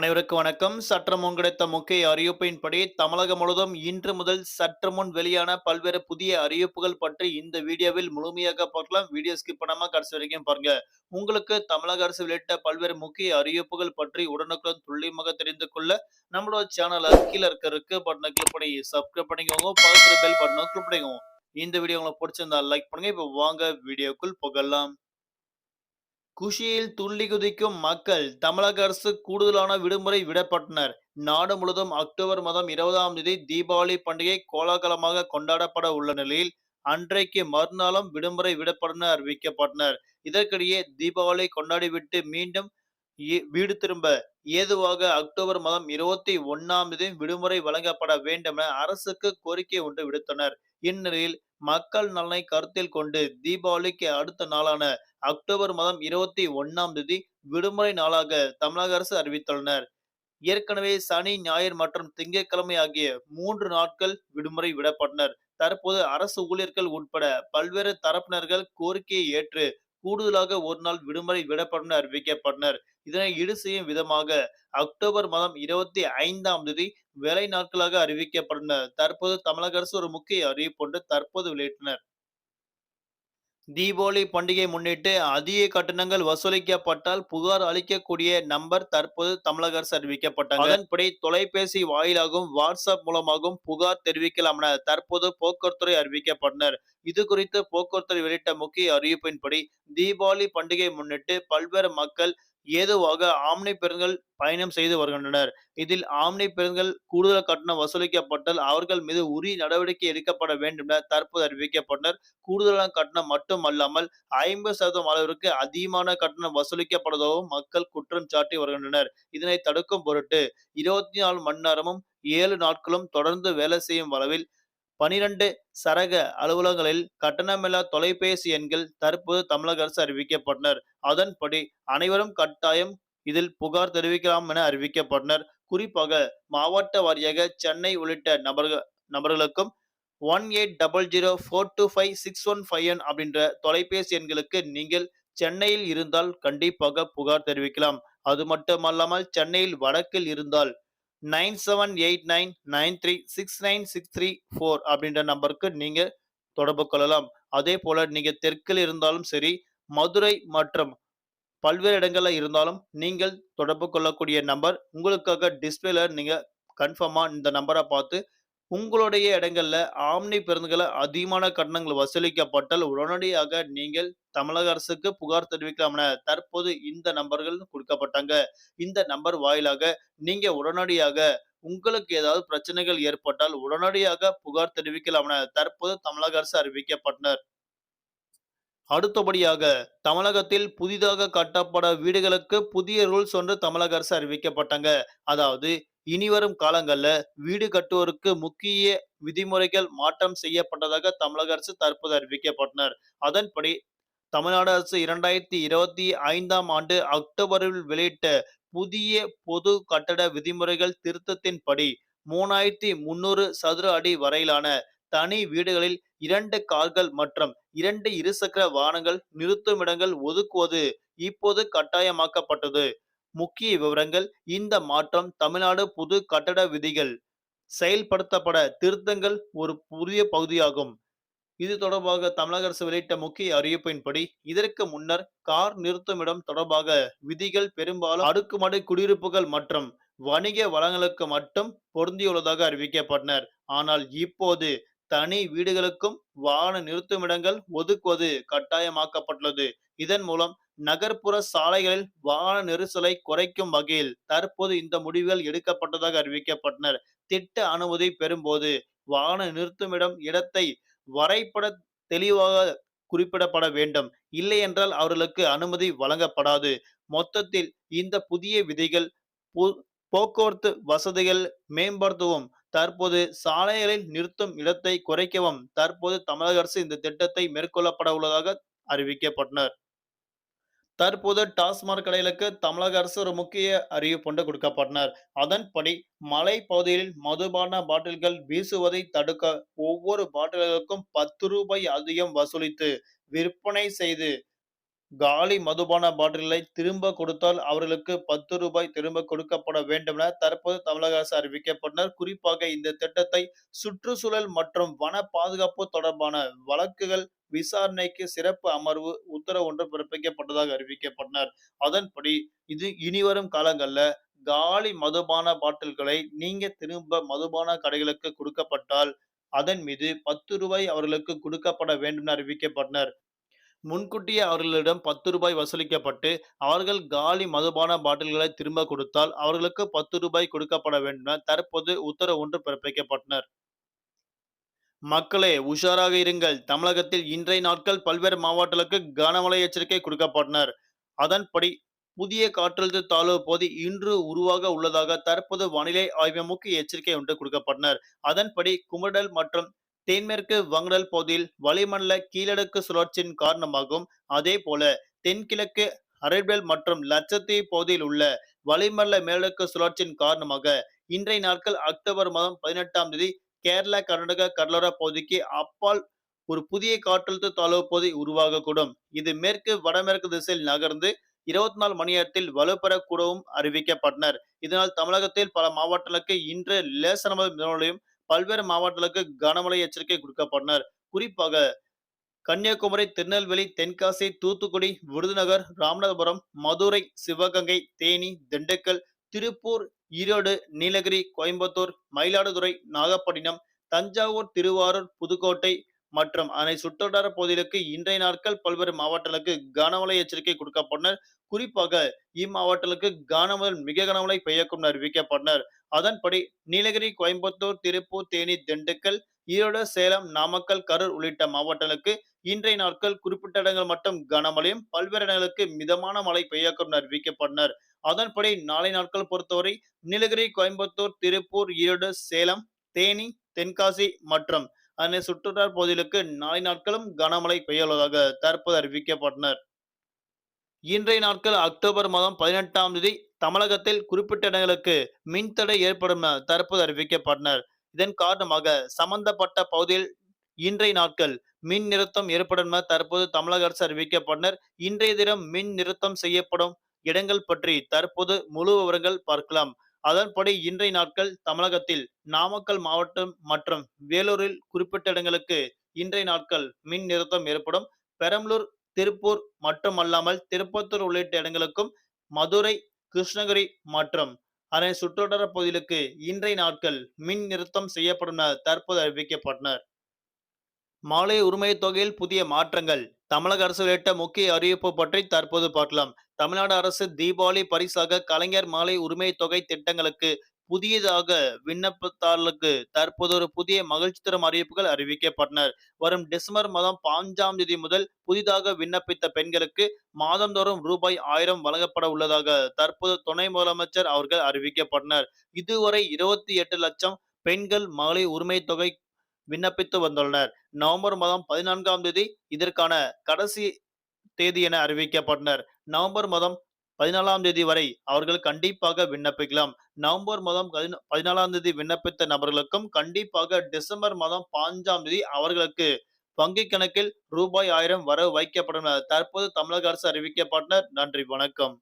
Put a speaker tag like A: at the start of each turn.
A: அனைவருக்கும் வணக்கம். சற்றமுன் கிடைத்த முக்கிய அறிவிப்பின்படி தமிழகம் முழுவதும் இன்று முதல் சற்று முன் வெளியான பல்வேறு புதிய அறிவிப்புகள் பற்றி இந்த வீடியோவில் முழுமையாக பார்க்கலாம். வீடியோ ஸ்கிப் பண்ணாம கடைசி வரைக்கும் பாருங்க. உங்களுக்கு தமிழக அரசு வெளியிட்ட பல்வேறு முக்கிய அறிவிப்புகள் பற்றி உடனுக்குடன் துல்லியமாக தெரிந்து கொள்ள நம்மளோட சேனல் கீழே இருக்க இருக்கு பட்டனை கிளிக் பண்ணி சப்ஸ்கிரைப் பண்ணிக்கோங்க. பக்கத்துல பெல் பட்டனை கிளிக் பண்ணிக்கோங்க. இந்த வீடியோ உங்களுக்கு பிடிச்சிருந்தா லைக் பண்ணுங்க. இப்போ வாங்க வீடியோக்குள் புகழலாம் குஷியில் துள்ளி குதிக்கும் மக்கள் தமிழக அரசு கூடுதலான விடுமுறை விடப்பட்டனர். நாடு முழுவதும் அக்டோபர் மாதம் இருபதாம் தேதி தீபாவளி பண்டிகை கோலாகலமாக கொண்டாடப்பட உள்ள நிலையில் அன்றைக்கு மறுநாளும் விடுமுறை விடப்படும் அறிவிக்கப்பட்டனர். இதற்கிடையே தீபாவளி கொண்டாடிவிட்டு மீண்டும் வீடு திரும்ப ஏதுவாக அக்டோபர் மாதம் இருபத்தி ஒன்னாம் தேதி விடுமுறை வழங்கப்பட வேண்டும் என அரசுக்கு கோரிக்கை ஒன்று விடுத்தனர். இந்நிலையில் மக்கள் நலனை கருத்தில் கொண்டு தீபாவளிக்கு அடுத்த நாளான அக்டோபர் மாதம் இருபத்தி ஒன்னாம் தேதி விடுமுறை நாளாக தமிழக அரசு அறிவித்துள்ளனர். ஏற்கனவே சனி ஞாயிறு மற்றும் திங்கட்கிழமை ஆகிய மூன்று நாட்கள் விடுமுறை விடப்பட்டனர். தற்போது அரசு ஊழியர்கள் உட்பட பல்வேறு தரப்பினர்கள் கோரிக்கையை ஏற்று கூடுதலாக ஒரு நாள் விடுமுறை விடப்படும் அறிவிக்கப்பட்டனர் இதனை ஈடு செய்யும் விதமாக அக்டோபர் மாதம் இருபத்தி ஐந்தாம் தேதி வேலை நாட்களாக அறிவிக்கப்பட்டனர் தற்போது தமிழக அரசு ஒரு முக்கிய அறிவிப்பு ஒன்று தற்போது வெளியிட்டனர் தீபாவளி பண்டிகை முன்னிட்டு அதிக கட்டணங்கள் வசூலிக்கப்பட்டால் புகார் அளிக்கக்கூடிய நம்பர் தற்போது தமிழக அரசு அறிவிக்கப்பட்டது அதன்படி தொலைபேசி வாயிலாகவும் வாட்ஸ்அப் மூலமாகவும் புகார் தெரிவிக்கலாம் என தற்போது போக்குவரத்துறை அறிவிக்கப்பட்டனர் இது குறித்து போக்குவரத்து வெளியிட்ட முக்கிய அறிவிப்பின்படி தீபாவளி பண்டிகையை முன்னிட்டு பல்வேறு மக்கள் ஏதுவாக ஆம்னி பேருந்துகள் பயணம் செய்து வருகின்றனர். இதில் ஆம்னி பேருந்துகள் கூடுதல் கட்டணம் வசூலிக்கப்பட்டால் அவர்கள் மீது உரிய நடவடிக்கை எடுக்கப்பட வேண்டும் என தற்போது அறிவிக்கப்பட்டனர். கூடுதலான கட்டணம் மட்டுமல்லாமல் ஐம்பது சதவீதம் அளவிற்கு அதிகமான கட்டணம் வசூலிக்கப்படுவதாகவும் மக்கள் குற்றம் சாட்டி வருகின்றனர். இதனை தடுக்கும் பொருட்டு இருபத்தி நாலு மணி நேரமும் ஏழு நாட்களும் தொடர்ந்து வேலை செய்யும் அளவில் பனிரெண்டு சரக அலுவலகங்களில் கட்டணமில்லா தொலைபேசி எண்கள் தற்போது தமிழக அரசு அறிவிக்கப்பட்டனர். அதன்படி அனைவரும் கட்டாயம் இதில் புகார் தெரிவிக்கலாம் என அறிவிக்கப்பட்டனர். குறிப்பாக மாவட்ட வாரியாக சென்னை உள்ளிட்ட நபர்கள் நபர்களுக்கும் one eight double zero four two five six one five one அப்படின்ற தொலைபேசி எண்களுக்கு நீங்கள் சென்னையில் இருந்தால் கண்டிப்பாக புகார் தெரிவிக்கலாம். அது மட்டுமல்லாமல் சென்னையில் வடக்கில் இருந்தால் nine seven eight nine nine three six nine six three four அப்படின்ற நம்பருக்கு நீங்க தொடர்பு கொள்ளலாம். அதே போல நீங்க தெற்கில் இருந்தாலும் சரி மதுரை மற்றும் பல்வேறு இடங்களில் இருந்தாலும் நீங்கள் தொடர்பு கொள்ளக்கூடிய நம்பர். உங்களுக்காக டிஸ்பிளேல நீங்க கன்ஃபார்மா இந்த நம்பரை பார்த்து உங்களுடைய இடங்கள்ல ஆம்னி பேருந்துகளை அதிகமான கட்டணங்கள் வசூலிக்கப்பட்டால் உடனடியாக நீங்கள் தமிழக அரசுக்கு புகார் தெரிவிக்கலாம் என தற்போது இந்த நம்பர்கள் கொடுக்கப்பட்டாங்க. இந்த நம்பர் வாயிலாக நீங்க உடனடியாக உங்களுக்கு ஏதாவது பிரச்சனைகள் ஏற்பட்டால் உடனடியாக புகார் தெரிவிக்கலாம் என தற்போது தமிழக அரசு அறிவிக்கப்பட்டனர். அடுத்தபடியாக தமிழகத்தில் புதிதாக கட்டப்பட வீடுகளுக்கு புதிய ரூல்ஸ் ஒன்று தமிழக அரசு அறிவிக்கப்பட்டாங்க. அதாவது இனிவரும் காலங்களில் வீடு கட்டுவோருக்கு முக்கிய விதிமுறைகள் மாற்றம் செய்யப்பட்டதாக தமிழக அரசு தற்போது அறிவிக்கப்பட்டனர். அதன்படி தமிழ்நாடு அரசு இரண்டாயிரத்தி இருபத்தி ஐந்தாம் ஆண்டு அக்டோபரில் வெளியிட்ட புதிய பொது கட்டட விதிமுறைகள் திருத்தத்தின்படி மூணாயிரத்தி முன்னூறு சதுர அடி வரையிலான தனி வீடுகளில் இரண்டு கார்கள் மற்றும் இரண்டு இருசக்கர வாகனங்கள் நிறுத்துமிடங்கள் ஒதுக்குவது இப்போது கட்டாயமாக்கப்பட்டது. முக்கிய விவரங்கள் இந்த மாற்றம் தமிழ்நாடு புது கட்டட விதிகள். செயல்படுத்தப்பட திருத்தங்கள் ஒரு புதிய பகுதியாகும். இது தொடர்பாக தமிழக அரசு வெளியிட்ட முக்கிய அறிவிப்பின்படி இதற்கு முன்னர் கார் நிறுத்துமிடம் தொடர்பாக விதிகள் பெரும்பாலும் அடுக்குமாடி குடியிருப்புகள் மற்றும் வணிக வளங்களுக்கு மட்டும் பொருந்தியுள்ளதாக அறிவிக்கப்பட்டனர். ஆனால் இப்போது தனி வீடுகளுக்கும் வாகன நிறுத்துமிடங்கள் ஒதுக்குவது கட்டாயமாக்கப்பட்டுள்ளது. இதன் மூலம் நகர்ப்புற சாலைகளில் வாகன நெரிசலை குறைக்கும் வகையில் தற்போது இந்த முடிவுகள் எடுக்கப்பட்டதாக அறிவிக்கப்பட்டனர். திட்ட அனுமதி பெறும்போது வாகன நிறுத்துமிடம் இடத்தை வரைபட தெளிவாக குறிப்பிடப்பட வேண்டும். இல்லை என்றால் அவர்களுக்கு அனுமதி வழங்கப்படாது. மொத்தத்தில் இந்த புதிய விதிகள் போ- போக்குவரத்து வசதிகள் மேம்படுத்தவும் தற்போது சாலைகளில் நிறுத்தும் இடத்தை குறைக்கவும் தற்போது தமிழக அரசு இந்த திட்டத்தை மேற்கொள்ளப்பட உள்ளதாக அறிவிக்கப்பட்டனர். தற்போது டாஸ்மாக் கடைகளுக்கு தமிழக அரசு ஒரு முக்கிய அறிவிப்பு ஒன்று கொடுக்கப்பட்டனர். அதன்படி மலை பகுதியில் மதுபான பாட்டில்கள் வீசுவதை தடுக்க ஒவ்வொரு பாட்டில்களுக்கும் பத்து ரூபாய் அதிகம் வசூலித்து விற்பனை செய்து காலி மதுபான பாட்டில்களை திரும்ப கொடுத்தால் அவர்களுக்கு பத்து ரூபாய் திரும்ப கொடுக்கப்பட வேண்டும் என தற்போது தமிழக அரசு அறிவிக்கப்பட்டனர் குறிப்பாக இந்த திட்டத்தை சுற்றுச்சூழல் மற்றும் வன பாதுகாப்பு தொடர்பான வழக்குகள் விசாரணைக்கு சிறப்பு அமர்வு உத்தரவு ஒன்று பிறப்பிக்கப்பட்டதாக அறிவிக்கப்பட்டனர். அதன்படி இது இனிவரும் காலங்கள்ல காலி மதுபான பாட்டில்களை நீங்க திரும்ப மதுபான கடைகளுக்கு கொடுக்கப்பட்டால் அதன் மீது பத்து ரூபாய் அவர்களுக்கு கொடுக்கப்பட வேண்டும் என அறிவிக்கப்பட்டனர். முன்கூட்டியே அவர்களிடம் பத்து ரூபாய் வசூலிக்கப்பட்டு அவர்கள் காலி மதுபான பாட்டில்களை திரும்ப கொடுத்தால் அவர்களுக்கு பத்து ரூபாய் கொடுக்கப்பட வேண்டும் என தற்போது உத்தரவு ஒன்று பிறப்பிக்கப்பட்டனர். மக்களே உஷாராக இருங்கள். தமிழகத்தில் இன்றைய நாட்கள் பல்வேறு மாவட்டங்களுக்கு கனமழை எச்சரிக்கை கொடுக்கப்பட்டனர். அதன்படி புதிய காற்றழுத்த தாழ்வு பகுதி இன்று உருவாக உள்ளதாக தற்போது வானிலை ஆய்வு முக்கிய எச்சரிக்கை ஒன்று கொடுக்கப்பட்டனர். அதன்படி குமரடல் மற்றும் தென்மேற்கு வங்கடல் பகுதியில் வளிமண்டல கீழடுக்கு சுழற்சியின் காரணமாகவும் அதே போல தென்கிழக்கு அரேபியல் மற்றும் லட்சத்தீவு பகுதியில் உள்ள வளிமண்டல மேலடுக்கு சுழற்சியின் காரணமாக இன்றைய நாட்கள் அக்டோபர் மாதம் பதினெட்டாம் தேதி கேரளா கர்நாடகா கடலோர பகுதிக்கு அப்பால் ஒரு புதிய காற்றழுத்த தாழ்வு பகுதி உருவாகக்கூடும். இது மேற்கு வடமேற்கு திசையில் நகர்ந்து இருபத்தி நாலு மணி நேரத்தில் வலுப்பெறக்கூடவும் அறிவிக்கப்பட்டனர். இதனால் தமிழகத்தில் பல மாவட்டங்களுக்கு இன்று லேசன முதல் பல்வேறு மாவட்டங்களுக்கு கனமழை எச்சரிக்கை கொடுக்கப்பட்டனர். குறிப்பாக கன்னியாகுமரி திருநெல்வேலி தென்காசி தூத்துக்குடி விருதுநகர் ராமநாதபுரம் மதுரை சிவகங்கை தேனி திண்டுக்கல் திருப்பூர் ஈரோடு நீலகிரி கோயம்புத்தூர் மயிலாடுதுறை நாகப்பட்டினம் தஞ்சாவூர் திருவாரூர் புதுக்கோட்டை மற்றும் அதனை சுற்றுவட்டார பகுதிகளுக்கு இன்றைய நாட்கள் பல்வேறு மாவட்டங்களுக்கு கனமழை எச்சரிக்கை கொடுக்கப்பட்டனர். குறிப்பாக இம்மாவட்டங்களுக்கு கனமுதல் மிக கனமழை பெய்யக்கும் அறிவிக்கப்பட்டனர். அதன்படி நீலகிரி கோயம்புத்தூர் திருப்பூர் தேனி திண்டுக்கல் ஈரோடு சேலம் நாமக்கல் கரூர் உள்ளிட்ட மாவட்டங்களுக்கு இன்றைய நாட்கள் குறிப்பிட்ட இடங்கள் மட்டும் கனமழையும் பல்வேறு இடங்களுக்கு மிதமான மழை பெய்யக்கும் அறிவிக்கப்பட்டனர். அதன்படி நாளை நாட்கள் பொறுத்தவரை நீலகிரி கோயம்புத்தூர் திருப்பூர் ஈரோடு சேலம் தேனி தென்காசி மற்றும் அதனை சுற்றுலா பகுதிகளுக்கு நாளை நாட்களும் கனமழை பெய்யுள்ளதாக தற்போது அறிவிக்கப்பட்டனர். இன்றைய நாட்கள் அக்டோபர் மாதம் பதினெட்டாம் தேதி தமிழகத்தில் குறிப்பிட்ட இடங்களுக்கு மின்தடை ஏற்படும் என தற்போது அறிவிக்கப்பட்டனர். இதன் காரணமாக சம்பந்தப்பட்ட பகுதியில் இன்றைய நாட்கள் மின் நிறுத்தம் ஏற்படும் என தற்போது தமிழக அரசு அறிவிக்கப்பட்டனர் இன்றைய தினம் மின் நிறுத்தம் செய்யப்படும் இடங்கள் பற்றி தற்போது முழு விவரங்கள் பார்க்கலாம். அதன்படி இன்றைய நாட்கள் தமிழகத்தில் நாமக்கல் மாவட்டம் மற்றும் வேலூரில் குறிப்பிட்ட இடங்களுக்கு இன்றைய நாட்கள் மின் நிறுத்தம் ஏற்படும். பெரம்பலூர் திருப்பூர் மட்டுமல்லாமல் திருப்பத்தூர் உள்ளிட்ட இடங்களுக்கும் மதுரை கிருஷ்ணகிரி மற்றும் அதனை சுற்றுவட்டார பகுதிகளுக்கு இன்றைய நாட்கள் மின் நிறுத்தம் செய்யப்படும் என தற்போது அறிவிக்கப்பட்டனர். மாலை உரிமை தொகையில் புதிய மாற்றங்கள். தமிழக அரசு வெளியிட்ட முக்கிய அறிவிப்பு பற்றி தற்போது பார்க்கலாம். தமிழ்நாடு அரசு தீபாவளி பரிசாக கலைஞர் மாலை உரிமை தொகை திட்டங்களுக்கு புதியதாக விண்ணப்பதாரர்களுக்கு தற்போது ஒரு புதிய மகிழ்ச்சி தரும் அறிவிப்புகள் அறிவிக்கப்பட்டனர். வரும் டிசம்பர் மாதம் பாஞ்சாம் தேதி முதல் புதிதாக விண்ணப்பித்த பெண்களுக்கு மாதந்தோறும் ரூபாய் ஆயிரம் வழங்கப்பட உள்ளதாக தற்போது துணை முதலமைச்சர் அவர்கள் அறிவிக்கப்பட்டனர். இதுவரை இருபத்தி எட்டு லட்சம் பெண்கள் மகளிர் உரிமை தொகை விண்ணப்பித்து வந்துள்ளனர். நவம்பர் மாதம் பதினான்காம் தேதி இதற்கான கடைசி தேதி என அறிவிக்கப்பட்டனர். நவம்பர் மாதம் பதினாலாம் தேதி வரை அவர்கள் கண்டிப்பாக விண்ணப்பிக்கலாம். நவம்பர் மாதம் பதினாலாம் தேதி விண்ணப்பித்த நபர்களுக்கும் கண்டிப்பாக டிசம்பர் மாதம் பாஞ்சாம் தேதி அவர்களுக்கு வங்கி கணக்கில் ரூபாய் ஆயிரம் வரவு வைக்கப்படும். தற்போது தமிழக அரசு அறிவிக்கப்பட்டனர் நன்றி வணக்கம்.